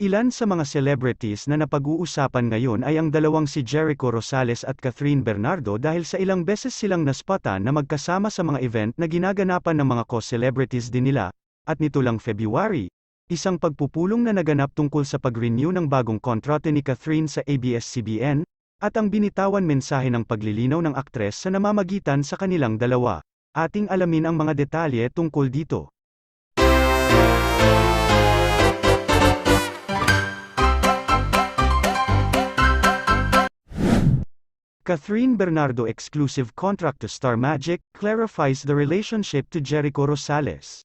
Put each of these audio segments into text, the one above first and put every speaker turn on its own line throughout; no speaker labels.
Ilan sa mga celebrities na napag-uusapan ngayon ay ang dalawang si Jericho Rosales at Catherine Bernardo dahil sa ilang beses silang naspatan na magkasama sa mga event na ginaganapan ng mga co-celebrities din nila, at nito lang February, isang pagpupulong na naganap tungkol sa pag-renew ng bagong kontrate ni Catherine sa ABS-CBN, at ang binitawan mensahe ng paglilinaw ng aktres sa namamagitan sa kanilang dalawa. Ating alamin ang mga detalye tungkol dito. Catherine Bernardo exclusive contract to Star Magic clarifies the relationship to Jericho Rosales.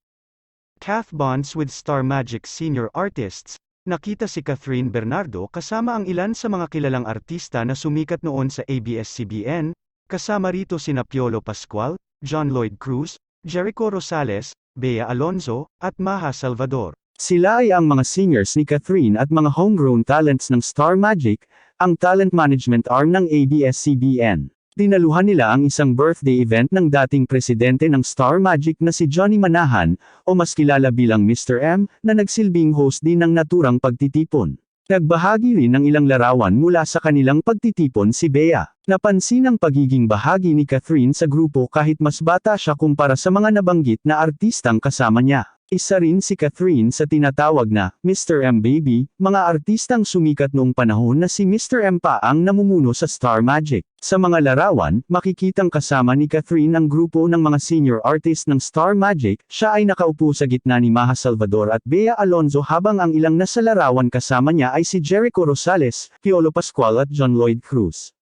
Kath bonds with Star Magic senior artists. Nakita si Catherine Bernardo kasama ang ilan sa mga kilalang artista na sumikat noon sa ABS-CBN, kasama rito sina Piolo Pascual, John Lloyd Cruz, Jericho Rosales, Bea Alonzo, at Maha Salvador.
Sila ay ang mga singers ni Catherine at mga homegrown talents ng Star Magic, ang talent management arm ng ABS-CBN. Dinaluhan nila ang isang birthday event ng dating presidente ng Star Magic na si Johnny Manahan, o mas kilala bilang Mr. M, na nagsilbing host din ng naturang pagtitipon. Nagbahagi rin ng ilang larawan mula sa kanilang pagtitipon si Bea. Napansin ang pagiging bahagi ni Catherine sa grupo kahit mas bata siya kumpara sa mga nabanggit na artistang kasama niya. Isa rin si Catherine sa tinatawag na Mr. M Baby, mga artistang sumikat noong panahon na si Mr. M pa ang namumuno sa Star Magic. Sa mga larawan, makikitang kasama ni Catherine ang grupo ng mga senior artist ng Star Magic, siya ay nakaupo sa gitna ni Maha Salvador at Bea Alonzo habang ang ilang nasa larawan kasama niya ay si Jericho Rosales, Piolo Pascual at John Lloyd Cruz.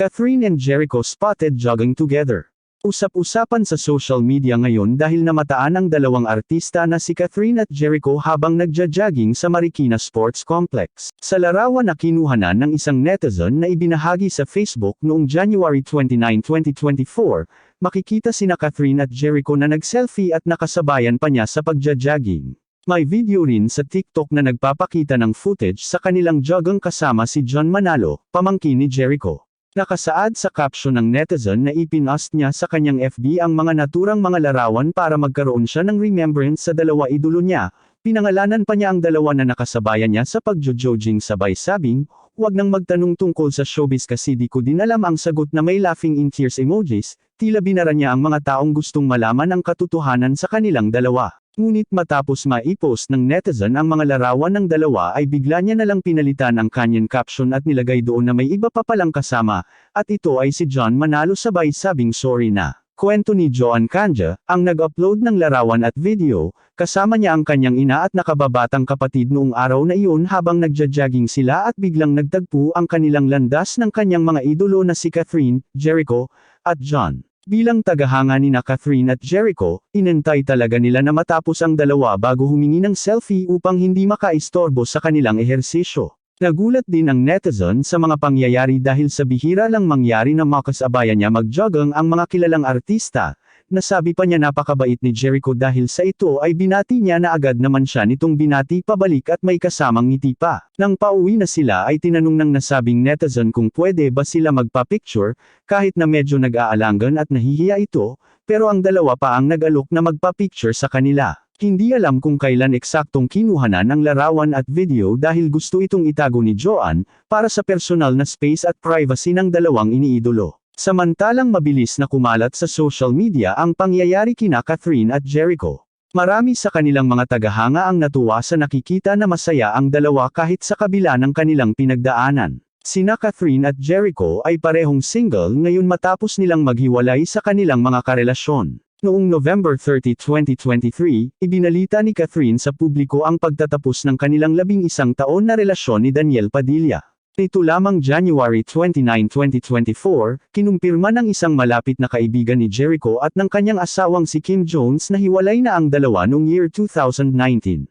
Catherine and Jericho spotted jogging together. Usap-usapan sa social media ngayon dahil namataan ang dalawang artista na si Catherine at Jericho habang nagja-jogging sa Marikina Sports Complex. Sa larawan na kinuhanan ng isang netizen na ibinahagi sa Facebook noong January 29, 2024, makikita sina Catherine at Jericho na nag-selfie at nakasabayan pa niya sa pagja-jogging. May video rin sa TikTok na nagpapakita ng footage sa kanilang jogging kasama si John Manalo, pamangkin ni Jericho. Nakasaad sa caption ng netizen na ipinost niya sa kanyang FB ang mga naturang mga larawan para magkaroon siya ng remembrance sa dalawa idolo niya, pinangalanan pa niya ang dalawa na nakasabayan niya sa pagjo-jogging sabay. Sabing, huwag nang magtanong tungkol sa showbiz kasi di ko din alam ang sagot na may laughing in tears emojis, tila binara niya ang mga taong gustong malaman ang katotohanan sa kanilang dalawa. Ngunit matapos maipost ng netizen ang mga larawan ng dalawa ay bigla niya nalang pinalitan ang kanyang caption at nilagay doon na may iba pa palang kasama, at ito ay si John Manalo sabay sabing sorry na. Kwento ni Joan Kanja, ang nag-upload ng larawan at video, kasama niya ang kanyang ina at nakababatang kapatid noong araw na iyon habang nagja-jogging sila at biglang nagtagpo ang kanilang landas ng kanyang mga idolo na si Catherine, Jericho, at John. Bilang tagahanga ni na Catherine at Jericho, inentay talaga nila na matapos ang dalawa bago humingi ng selfie upang hindi makaistorbo sa kanilang ehersisyo. Nagulat din ang netizen sa mga pangyayari dahil sa bihira lang mangyari na makasabayan niya mag-jogging ang mga kilalang artista, Nasabi pa niya napakabait ni Jericho dahil sa ito ay binati niya na agad naman siya nitong binati pabalik at may kasamang ngiti pa. Nang pauwi na sila ay tinanong ng nasabing netizen kung pwede ba sila magpa-picture, kahit na medyo nag-aalangan at nahihiya ito, pero ang dalawa pa ang nag-alok na magpa-picture sa kanila. Hindi alam kung kailan eksaktong kinuhanan ang larawan at video dahil gusto itong itago ni Joan, para sa personal na space at privacy ng dalawang iniidolo. Samantalang mabilis na kumalat sa social media ang pangyayari kina Catherine at Jericho. Marami sa kanilang mga tagahanga ang natuwa sa nakikita na masaya ang dalawa kahit sa kabila ng kanilang pinagdaanan. Sina Catherine at Jericho ay parehong single ngayon matapos nilang maghiwalay sa kanilang mga karelasyon. Noong November 30, 2023, ibinalita ni Catherine sa publiko ang pagtatapos ng kanilang labing isang taon na relasyon ni Daniel Padilla. Ito lamang January 29, 2024, kinumpirma ng isang malapit na kaibigan ni Jericho at ng kanyang asawang si Kim Jones na hiwalay na ang dalawa noong year 2019.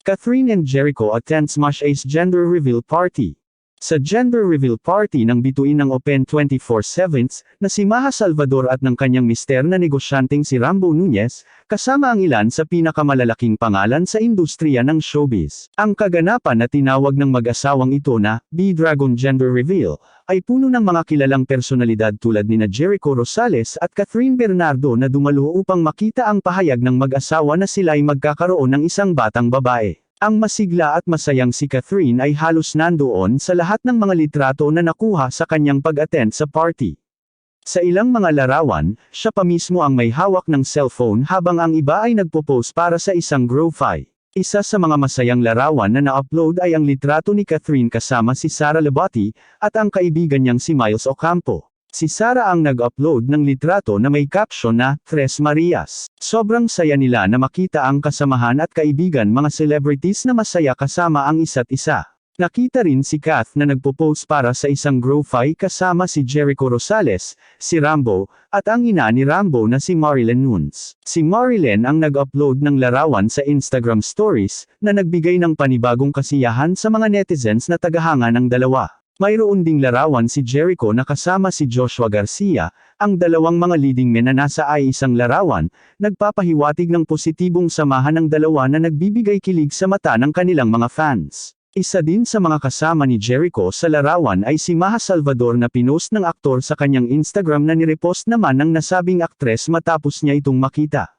Catherine and Jericho attend Smash Ace Gender Reveal Party. Sa gender reveal party ng bituin ng Open 24-7 na si Maha Salvador at ng kanyang mister na negosyanteng si Rambo Nunez, kasama ang ilan sa pinakamalalaking pangalan sa industriya ng showbiz. Ang kaganapan na tinawag ng mag-asawang ito na B-Dragon Gender Reveal, ay puno ng mga kilalang personalidad tulad ni na Jericho Rosales at Catherine Bernardo na dumalo upang makita ang pahayag ng mag-asawa na sila'y magkakaroon ng isang batang babae. Ang masigla at masayang si Catherine ay halos nandoon sa lahat ng mga litrato na nakuha sa kanyang pag-attend sa party. Sa ilang mga larawan, siya pa mismo ang may hawak ng cellphone habang ang iba ay nagpo-post para sa isang GrowFi. Isa sa mga masayang larawan na na-upload ay ang litrato ni Catherine kasama si Sara Labati, at ang kaibigan niyang si Miles Ocampo. Si Sara ang nag-upload ng litrato na may caption na, Tres Marias. Sobrang saya nila na makita ang kasamahan at kaibigan mga celebrities na masaya kasama ang isa't isa. Nakita rin si Kath na nagpo-post para sa isang GrowFi kasama si Jericho Rosales, si Rambo, at ang ina ni Rambo na si Marilyn Nunes. Si Marilyn ang nag-upload ng larawan sa Instagram Stories, na nagbigay ng panibagong kasiyahan sa mga netizens na tagahanga ng dalawa. Mayroon ding larawan si Jericho na kasama si Joshua Garcia, ang dalawang mga leading men na nasa ay isang larawan, nagpapahiwatig ng positibong samahan ng dalawa na nagbibigay kilig sa mata ng kanilang mga fans. Isa din sa mga kasama ni Jericho sa larawan ay si Maha Salvador na pinost ng aktor sa kanyang Instagram na nirepost naman ng nasabing aktres matapos niya itong makita.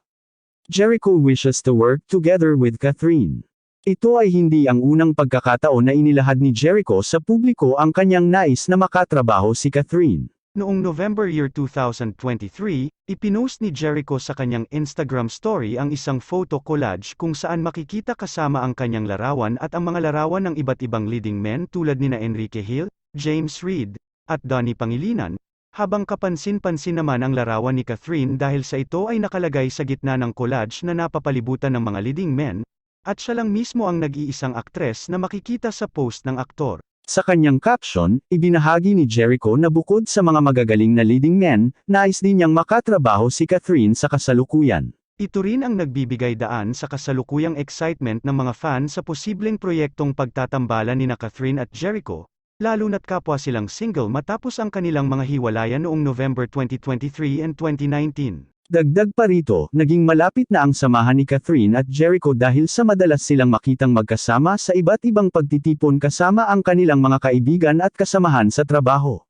Jericho wishes to work together with Catherine. Ito ay hindi ang unang pagkakataon na inilahad ni Jericho sa publiko ang kanyang nais na makatrabaho si Catherine.
Noong November year 2023, ipinost ni Jericho sa kanyang Instagram story ang isang photo collage kung saan makikita kasama ang kanyang larawan at ang mga larawan ng iba't ibang leading men tulad nina Enrique Hill, James Reid, at Donnie Pangilinan, habang kapansin-pansin naman ang larawan ni Catherine dahil sa ito ay nakalagay sa gitna ng collage na napapalibutan ng mga leading men, at siya lang mismo ang nag-iisang aktres na makikita sa post ng aktor.
Sa kanyang caption, ibinahagi ni Jericho na bukod sa mga magagaling na leading men, nais din niyang makatrabaho si Catherine sa kasalukuyan.
Ito rin ang nagbibigay daan sa kasalukuyang excitement ng mga fan sa posibleng proyektong pagtatambalan ni na Catherine at Jericho, lalo na't kapwa silang single matapos ang kanilang mga hiwalayan noong November 2023 and 2019.
Dagdag pa rito, naging malapit na ang samahan ni Catherine at Jericho dahil sa madalas silang makitang magkasama sa iba't ibang pagtitipon kasama ang kanilang mga kaibigan at kasamahan sa trabaho.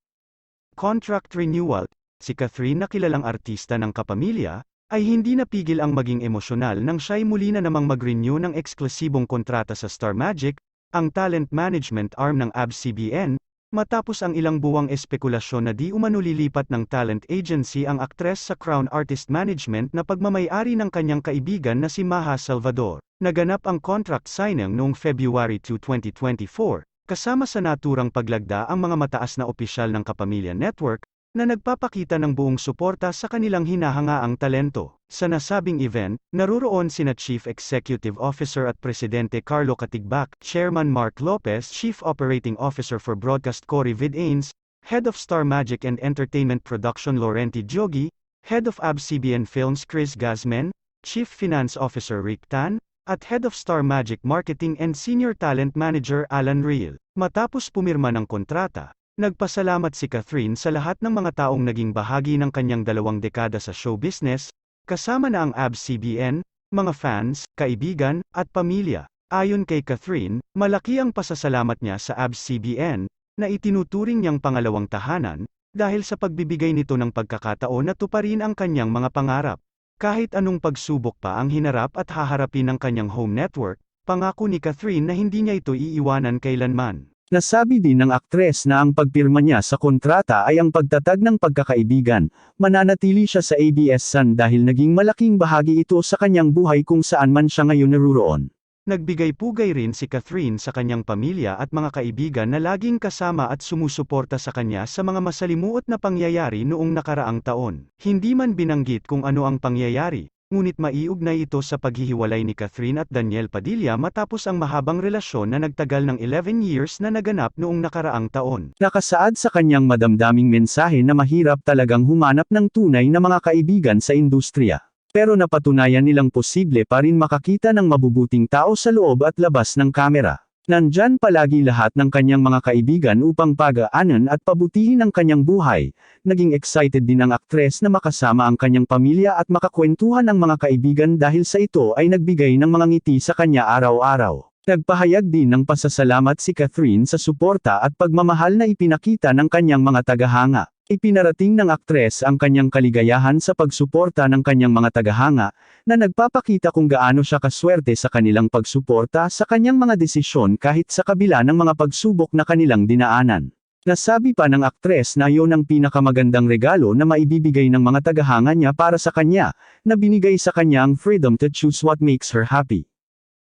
Contract renewal, si Catherine na kilalang artista ng kapamilya, ay hindi napigil ang maging emosyonal nang siya'y muli na namang mag-renew ng eksklusibong kontrata sa Star Magic, ang talent management arm ng ABS-CBN, Matapos ang ilang buwang espekulasyon na di umano lilipat ng talent agency ang aktres sa Crown Artist Management na pagmamayari ng kanyang kaibigan na si Maha Salvador, naganap ang contract signing noong February 2, 2024, kasama sa naturang paglagda ang mga mataas na opisyal ng Kapamilya Network, na nagpapakita ng buong suporta sa kanilang hinahangaang talento. Sa nasabing event, naruroon sina Chief Executive Officer at Presidente Carlo Katigbak, Chairman Mark Lopez, Chief Operating Officer for Broadcast Cory Vidains, Head of Star Magic and Entertainment Production Laurenti Jogi, Head of ABS-CBN Films Chris Gazmen, Chief Finance Officer Rick Tan, at Head of Star Magic Marketing and Senior Talent Manager Alan Reel. Matapos pumirma ng kontrata, Nagpasalamat si Catherine sa lahat ng mga taong naging bahagi ng kanyang dalawang dekada sa show business, kasama na ang ABS-CBN, mga fans, kaibigan, at pamilya. Ayon kay Catherine, malaki ang pasasalamat niya sa ABS-CBN, na itinuturing niyang pangalawang tahanan, dahil sa pagbibigay nito ng pagkakataon na tuparin ang kanyang mga pangarap. Kahit anong pagsubok pa ang hinarap at haharapin ng kanyang home network, pangako ni Catherine na hindi niya ito iiwanan kailanman.
Nasabi din ng aktres na ang pagpirma niya sa kontrata ay ang pagtatag ng pagkakaibigan, mananatili siya sa ABS-CBN dahil naging malaking bahagi ito sa kanyang buhay kung saan man siya ngayon naruroon.
Nagbigay pugay rin si Catherine sa kanyang pamilya at mga kaibigan na laging kasama at sumusuporta sa kanya sa mga masalimuot na pangyayari noong nakaraang taon. Hindi man binanggit kung ano ang pangyayari, Ngunit maiugnay ito sa paghihiwalay ni Catherine at Daniel Padilla matapos ang mahabang relasyon na nagtagal ng 11 years na naganap noong nakaraang taon.
Nakasaad sa kanyang madamdaming mensahe na mahirap talagang humanap ng tunay na mga kaibigan sa industriya. Pero napatunayan nilang posible pa rin makakita ng mabubuting tao sa loob at labas ng kamera. Nandyan palagi lahat ng kanyang mga kaibigan upang pagaanan at pabutihin ang kanyang buhay. Naging excited din ang aktres na makasama ang kanyang pamilya at makakwentuhan ang mga kaibigan dahil sa ito ay nagbigay ng mga ngiti sa kanya araw-araw. Nagpahayag din ng pasasalamat si Catherine sa suporta at pagmamahal na ipinakita ng kanyang mga tagahanga. Ipinarating ng aktres ang kanyang kaligayahan sa pagsuporta ng kanyang mga tagahanga, na nagpapakita kung gaano siya kaswerte sa kanilang pagsuporta sa kanyang mga desisyon kahit sa kabila ng mga pagsubok na kanilang dinaanan. Nasabi pa ng aktres na iyon ang pinakamagandang regalo na maibibigay ng mga tagahanga niya para sa kanya, na binigay sa kanya ang freedom to choose what makes her happy.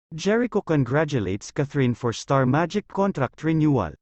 Jericho congratulates Catherine for Star Magic contract renewal.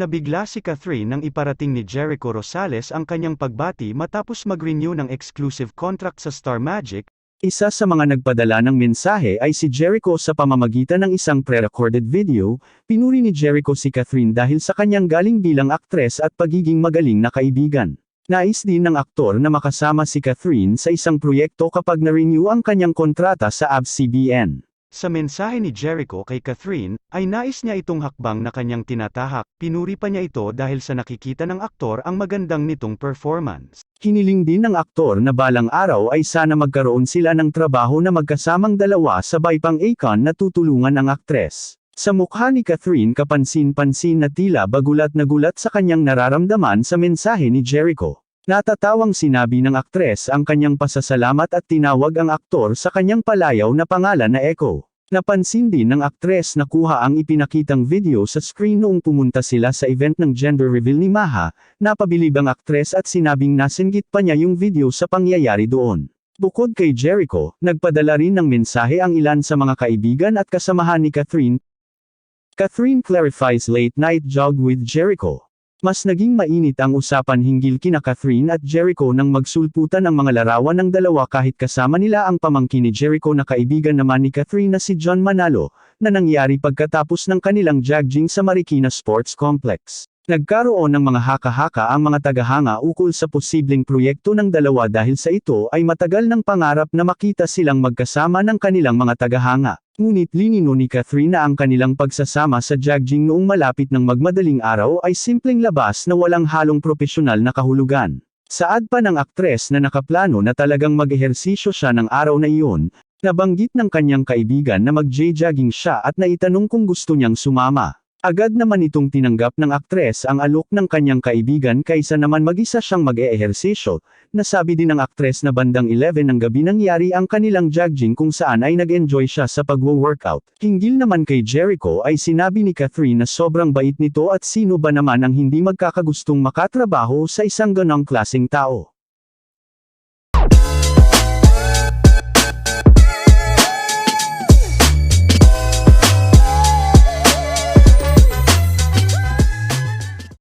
Nabigla si Catherine nang iparating ni Jericho Rosales ang kanyang pagbati matapos mag-renew ng exclusive contract sa Star Magic,
Isa sa mga nagpadala ng mensahe ay si Jericho sa pamamagitan ng isang pre-recorded video, pinuri ni Jericho si Catherine dahil sa kanyang galing bilang aktres at pagiging magaling na kaibigan. Nais din ng aktor na makasama si Catherine sa isang proyekto kapag na-renew ang kanyang kontrata sa ABS-CBN.
Sa mensahe ni Jericho kay Catherine, ay nais niya itong hakbang na kanyang tinatahak, pinuri pa niya ito dahil sa nakikita ng aktor ang magandang nitong performance.
Hiniling din ng aktor na balang araw ay sana magkaroon sila ng trabaho na magkasamang dalawa sabay pang Akon na tutulungan ang aktres. Sa mukha ni Catherine kapansin-pansin na tila bagulat na gulat sa kanyang nararamdaman sa mensahe ni Jericho. Natatawang sinabi ng aktres ang kanyang pasasalamat at tinawag ang aktor sa kanyang palayaw na pangalan na Echo. Napansin din ng aktres na kuha ang ipinakitang video sa screen noong pumunta sila sa event ng gender reveal ni Maha, napabilib ang aktres at sinabing nasinggit pa niya yung video sa pangyayari doon. Bukod kay Jericho, nagpadala rin ng mensahe ang ilan sa mga kaibigan at kasamahan ni Catherine. Catherine clarifies late night jog with Jericho. Mas naging mainit ang usapan hinggil kina Catherine at Jericho nang magsulputan ang mga larawan ng dalawa kahit kasama nila ang pamangkin ni Jericho na kaibigan naman ni Catherine na si John Manalo, na nangyari pagkatapos ng kanilang jogging sa Marikina Sports Complex. Nagkaroon ng mga haka-haka ang mga tagahanga ukol sa posibleng proyekto ng dalawa dahil sa ito ay matagal ng pangarap na makita silang magkasama ng kanilang mga tagahanga. Ngunit linino ni Catherine na ang kanilang pagsasama sa jogging noong malapit ng magmadaling araw ay simpleng labas na walang halong propesyonal na kahulugan. Saad pa ng aktres na nakaplano na talagang mag-ehersisyo siya ng araw na iyon, nabanggit ng kanyang kaibigan na mag-j-jogging siya at naitanong kung gusto niyang sumama. Agad naman itong tinanggap ng aktres ang alok ng kanyang kaibigan kaysa naman mag-isa siyang mag-eehersisyo. Nasabi din ng aktres na bandang 11 ng gabi nangyari ang kanilang jogging kung saan ay nag-enjoy siya sa pagwo-workout. Hinggil naman kay Jericho ay sinabi ni Catherine na sobrang bait nito at sino ba naman ang hindi magkakagustong makatrabaho sa isang ganong klaseng tao.